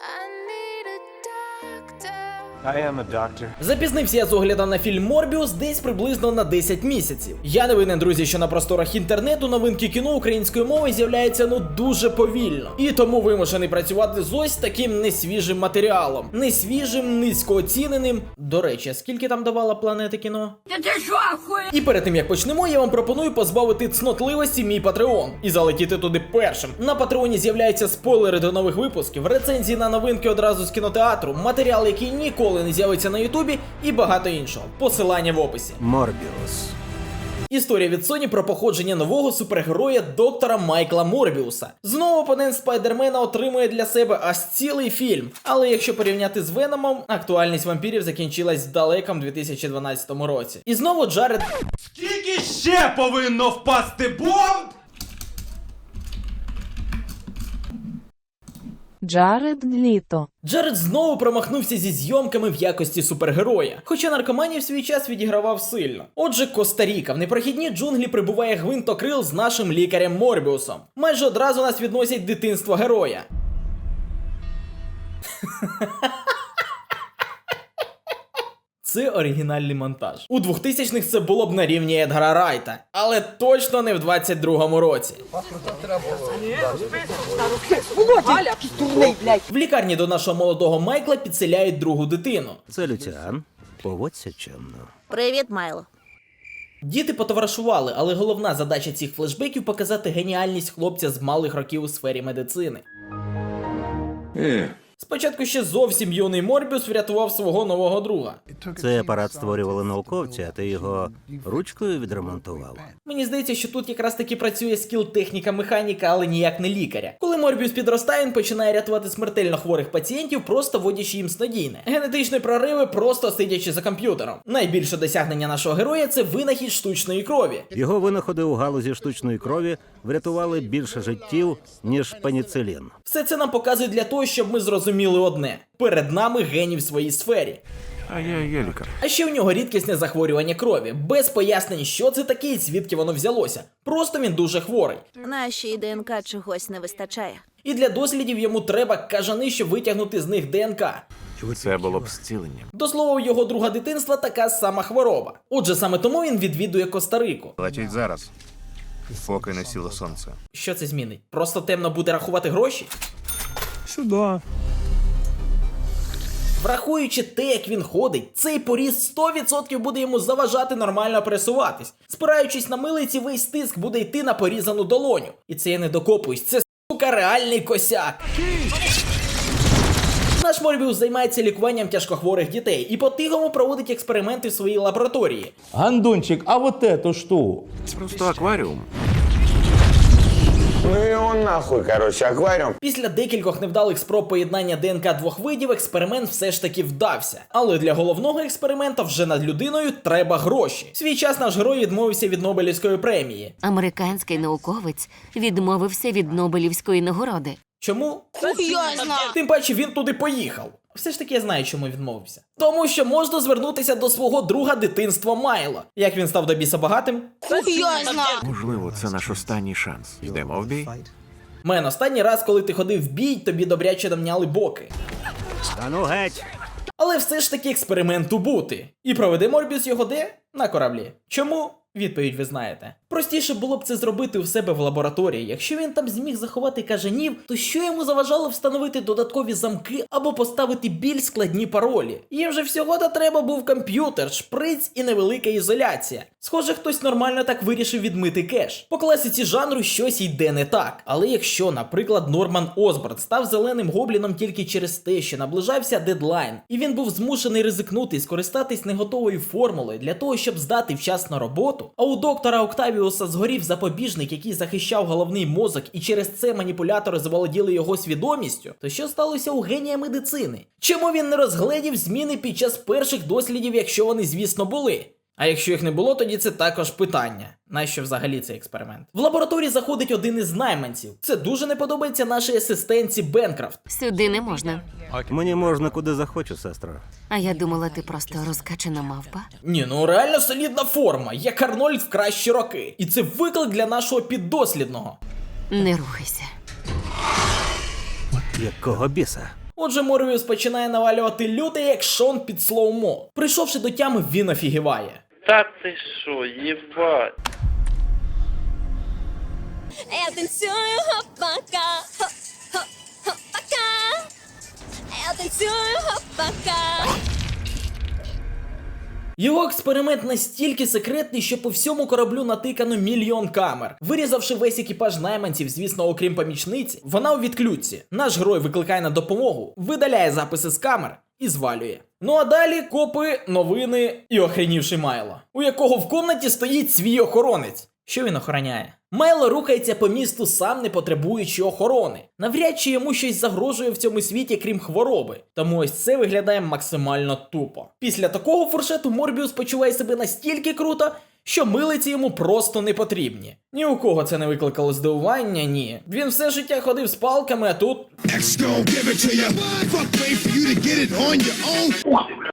I need I am a doctor. Запізнився я з оглядом на фільм Морбіус десь приблизно на 10 місяців. Я не винен, друзі, що на просторах інтернету новинки кіно українською мовою з'являються ну дуже повільно. І тому вимушений працювати з ось таким несвіжим матеріалом. Несвіжим, низькооціненим. До речі, скільки там давала планета кіно? І перед тим як почнемо, я вам пропоную позбавити цнотливості мій Патреон і залетіти туди першим. На Патреоні з'являються спойлери до нових випусків, рецензії на новинки одразу з кінотеатру, матеріал, який ніколи не з'явиться на Ютубі, і багато іншого. Посилання в описі. Морбіус. Історія від Sony про походження нового супергероя доктора Майкла Морбіуса. Знову опонент Спайдермена отримує для себе аж цілий фільм. Але якщо порівняти з Веномом, актуальність вампірів закінчилась в далекому 2012 році. І знову Джаред Скільки ще повинно впасти бомб? Джаред Літо. Джаред знову промахнувся зі зйомками в якості супергероя, хоча наркоманів свій час відігравав сильно. Отже, Коста-Ріка в непрохідні джунглі прибуває гвинтокрил з нашим лікарем Морбіусом. Майже одразу нас відносять дитинство героя. Це оригінальний монтаж. У 2000-х це було б на рівні Едгара Райта, але точно не в 22-му році. В лікарні до нашого молодого Майкла підселяють другу дитину. Це Люціан. Поводься чемно. Привіт, Майло. Діти потоваришували, але головна задача цих флешбеків показати геніальність хлопця з малих років у сфері медицини. Спочатку ще зовсім юний Морбіус врятував свого нового друга. Цей апарат створювали науковці, а ти його ручкою відремонтував. Мені здається, що тут якраз таки працює скіл техніка механіка, але ніяк не лікаря. Коли Морбіус підростає, він починає рятувати смертельно хворих пацієнтів, просто вводячи їм снодійне. Генетичні прориви, просто сидячи за комп'ютером. Найбільше досягнення нашого героя це винахід штучної крові. Його винаходи у галузі штучної крові врятували більше життів, ніж пеніцилін. Все це нам показують для того, щоб ми зрозуміли одне: перед нами геній в своїй сфері. А я є лікар. А ще в нього рідкісне захворювання крові, без пояснень, що це таке і звідки воно взялося. Просто він дуже хворий. Нашій ДНК чогось не вистачає. І для дослідів йому треба кажани, щоб витягнути з них ДНК. Це було б зцілення. До слова, у його друга дитинства така сама хвороба. Отже, саме тому він відвідує Коста-Рику. Летіть зараз, поки не сіло сонце. Що це змінить? Просто темно буде рахувати гроші? Сюди. Врахуючи те, як він ходить, цей поріз 100% буде йому заважати нормально пересуватись. Спираючись на милиці, весь тиск буде йти на порізану долоню. І це я не докопуюсь, це сука реальний косяк. Наш Морбіус займається лікуванням тяжкохворих дітей і по-тихому проводить експерименти в своїй лабораторії. Гандончик, а вот эту что? Просто акваріум. Ну его нахуй, короче, аквариум. Після декількох невдалих спроб поєднання ДНК двох видів експеримент все ж таки вдався. Але для головного експеримента вже над людиною треба гроші. Свій час наш герой відмовився від Нобелівської премії. Американський науковець відмовився від Нобелівської нагороди. Чому? Тим паче він туди поїхав. Все ж таки я знаю, чому відмовився. Тому що можна звернутися до свого друга дитинства Майло. Як він став до біса багатим? Можливо, це наш останній шанс. Йдемо в бій. Мен, останній раз, коли ти ходив в бій, тобі добряче намняли боки. Та ну геть! Але все ж таки експерименту бути. І проведе Морбіус його де? На кораблі. Чому? Відповідь ви знаєте. Простіше було б це зробити у себе в лабораторії. Якщо він там зміг заховати кажанів, то що йому заважало встановити додаткові замки або поставити більш складні паролі? Їм же всього то треба був комп'ютер, шприц і невелика ізоляція. Схоже, хтось нормально так вирішив відмити кеш. По класиці жанру щось йде не так. Але якщо, наприклад, Норман Осборн став зеленим гобліном тільки через те, що наближався дедлайн, і він був змушений ризикнути і скористатись неготовою формулою для того, щоб здати вчасно роботу, а у доктора Октавіуса згорів запобіжник, який захищав головний мозок, і через це маніпулятори заволоділи його свідомістю, то що сталося у генія медицини? Чому він не розгледів зміни під час перших дослідів, якщо вони, звісно, були? А якщо їх не було, тоді це також питання. Нащо взагалі цей експеримент? В лабораторії заходить один із найманців. Це дуже не подобається нашій асистентці Бенкрафт. Сюди не можна. Мені можна куди захочу, сестра. А я думала, ти просто розкачана мавпа. Ні, ну реально солідна форма, як Арнольд в кращі роки. І це виклик для нашого піддослідного. Не рухайся. Якого біса? Отже, Морбіус починає навалювати лютий екшон під слоумо. Прийшовши до тями, він офігіває. Та ти що, єбать. Я танцюю хопака, хопака. Я танцюю хопака. Його експеримент настільки секретний, що по всьому кораблю натикано мільйон камер. Вирізавши весь екіпаж найманців, звісно, окрім помічниці, вона у відключці. Наш герой викликає на допомогу, видаляє записи з камер і звалює. Ну а далі копи, новини і охренівший Майло, у якого в комнаті стоїть свій охоронець. Що він охороняє? Майло рухається по місту сам не потребуючи охорони. Навряд чи йому щось загрожує в цьому світі, крім хвороби. Тому ось це виглядає максимально тупо. Після такого фуршету Морбіус почуває себе настільки круто, що милиці йому просто не потрібні. Ні у кого це не викликало здивування, ні. Він все життя ходив з палками, а тут.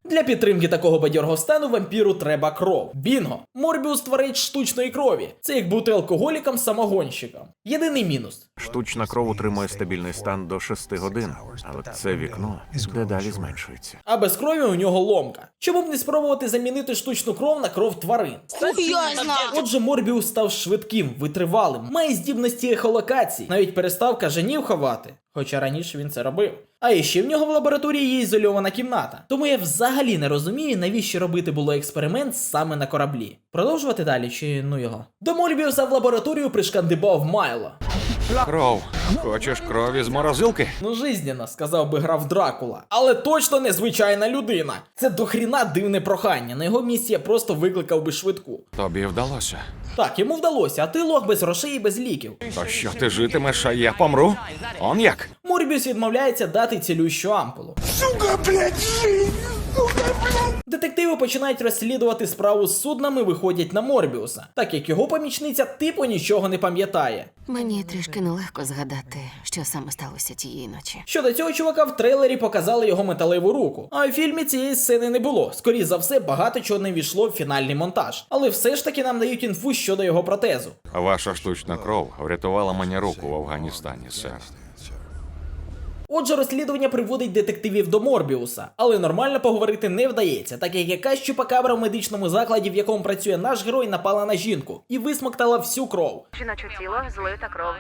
Для підтримки такого бадьорого стану вампіру треба кров. Бінго! Морбіус творить штучної крові. Це як бути алкоголіком самогонщиком. Єдиний мінус. Штучна кров утримує стабільний стан до 6 годин, але це вікно дедалі зменшується. А без крові у нього ломка. Чому б не спробувати замінити штучну кров на кров тварин? Отже, Морбіус став швидким, витривалим, має здібності ехолокації, навіть перестав кажанів ховати. Хоча раніше він це робив. А іще в нього в лабораторії є ізольована кімната. Тому я взагалі не розумію, навіщо робити було експеримент саме на кораблі. Продовжувати далі чи ну його? До в лабораторію пришкандибав Майло. Кров. Хочеш крові з морозилки? Ну, жизненно, сказав би граф Дракула. Але точно незвичайна людина. Це дохріна дивне прохання. На його місці я просто викликав би швидку. Тобі вдалося. Так, йому вдалося, а ти лох без грошей і без ліків. То що ти житимеш, а я помру? Он як? Морбіус відмовляється дати цілющу ампулу. Детективи починають розслідувати справу з суднами, виходять на Морбіуса, так як його помічниця типу нічого не пам'ятає. Мені трішки нелегко згадати, що саме сталося тієї ночі. Щодо цього чувака в трейлері показали його металеву руку, а у фільмі цієї сцени не було. Скоріше за все, багато чого не війшло в фінальний монтаж. Але все ж таки нам дають інфу щодо його протезу. Ваша штучна кров врятувала мені руку в Афганістані, сер. Отже, розслідування приводить детективів до Морбіуса, але нормально поговорити не вдається, так як якась чупакабра в медичному закладі, в якому працює наш герой, напала на жінку і висмоктала всю кров. Жіноче тіло, злита кров.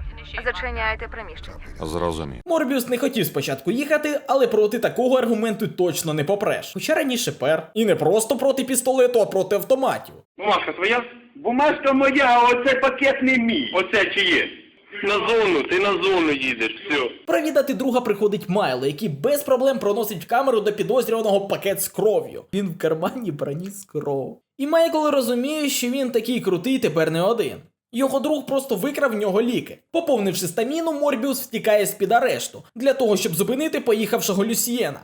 Зачиняйте приміщення. Зрозумів. Морбіус не хотів спочатку їхати, але проти такого аргументу точно не попреш. Хоча раніше пер. І не просто проти пістолету, а проти автоматів. Бумажка твоя? Бумажка моя, а оцей пакет не мій. Оце чиє? На зону, ти на зону їдеш, все. Провідати друга приходить Майло, який без проблем проносить в камеру до підозрюваного пакет з кров'ю. Він в кармані приніс кров. І Майкл розуміє, що він такий крутий тепер не один. Його друг просто викрав в нього ліки. Поповнивши стаміну, Морбіус втікає з-під арешту для того, щоб зупинити поїхавшого Люсьєна.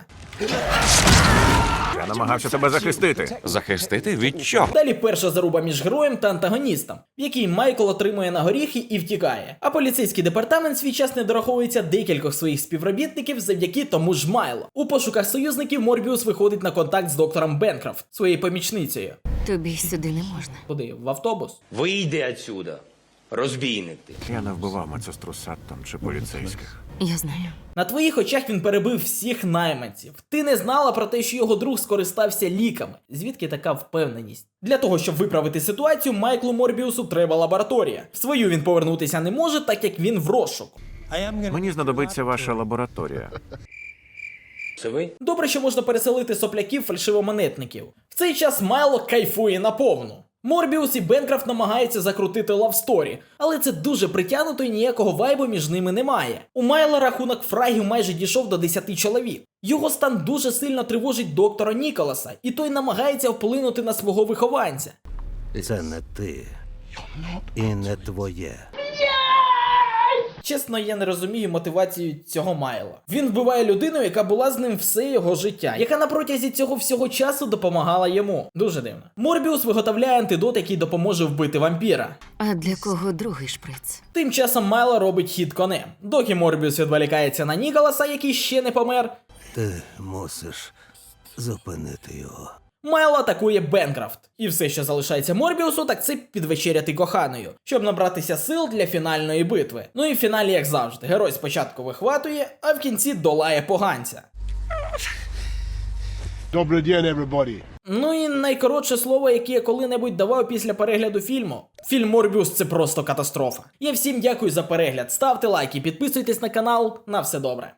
Я намагався тебе захистити. Захистити від чого? Далі перша заруба між героєм та антагоністом, в якій Майкл отримує на горіхи і втікає. А поліцейський департамент свій час не дораховується декількох своїх співробітників завдяки тому ж Майло. У пошуках союзників Морбіус виходить на контакт з доктором Бенкрофт, своєю помічницею. Тобі сюди не можна. Куди? В автобус? Вийди отсюда, розбійник ти. Я не вбивав медсестру Саттон чи поліцейських. Я знаю. На твоїх очах він перебив всіх найманців. Ти не знала про те, що його друг скористався ліками. Звідки така впевненість? Для того, щоб виправити ситуацію, Майклу Морбіусу треба лабораторія. В свою він повернутися не може, так як він в розшуку. Мені знадобиться ваша лабораторія. Це ви? Добре, що можна переселити сопляків фальшивомонетників. В цей час Майло кайфує наповну. Морбіус і Бенкрафт намагаються закрутити лавсторі, але це дуже притягнуто і ніякого вайбу між ними немає. У Майла рахунок фрагів майже дійшов до 10 чоловік. Його стан дуже сильно тривожить доктора Ніколаса, і той намагається вплинути на свого вихованця. Це не ти і не твоє. Чесно, я не розумію мотивацію цього Майла. Він вбиває людину, яка була з ним все його життя, яка на протязі цього всього часу допомагала йому. Дуже дивно. Морбіус виготовляє антидот, який допоможе вбити вампіра. А для кого другий шприц? Тим часом Майло робить хід конем. Доки Морбіус відволікається на Ніколаса, який ще не помер. Ти мусиш зупинити його. Майло атакує Бенкрафт. І все, що залишається Морбіусу, так це підвечеряти коханою, щоб набратися сил для фінальної битви. Ну і в фіналі, як завжди, герой спочатку вихватує, а в кінці долає поганця. Добрий день, everybody. Ну і найкоротше слово, яке я коли-небудь давав після перегляду фільму. Фільм Морбіус це просто катастрофа. Я всім дякую за перегляд. Ставте лайки, підписуйтесь на канал. На все добре.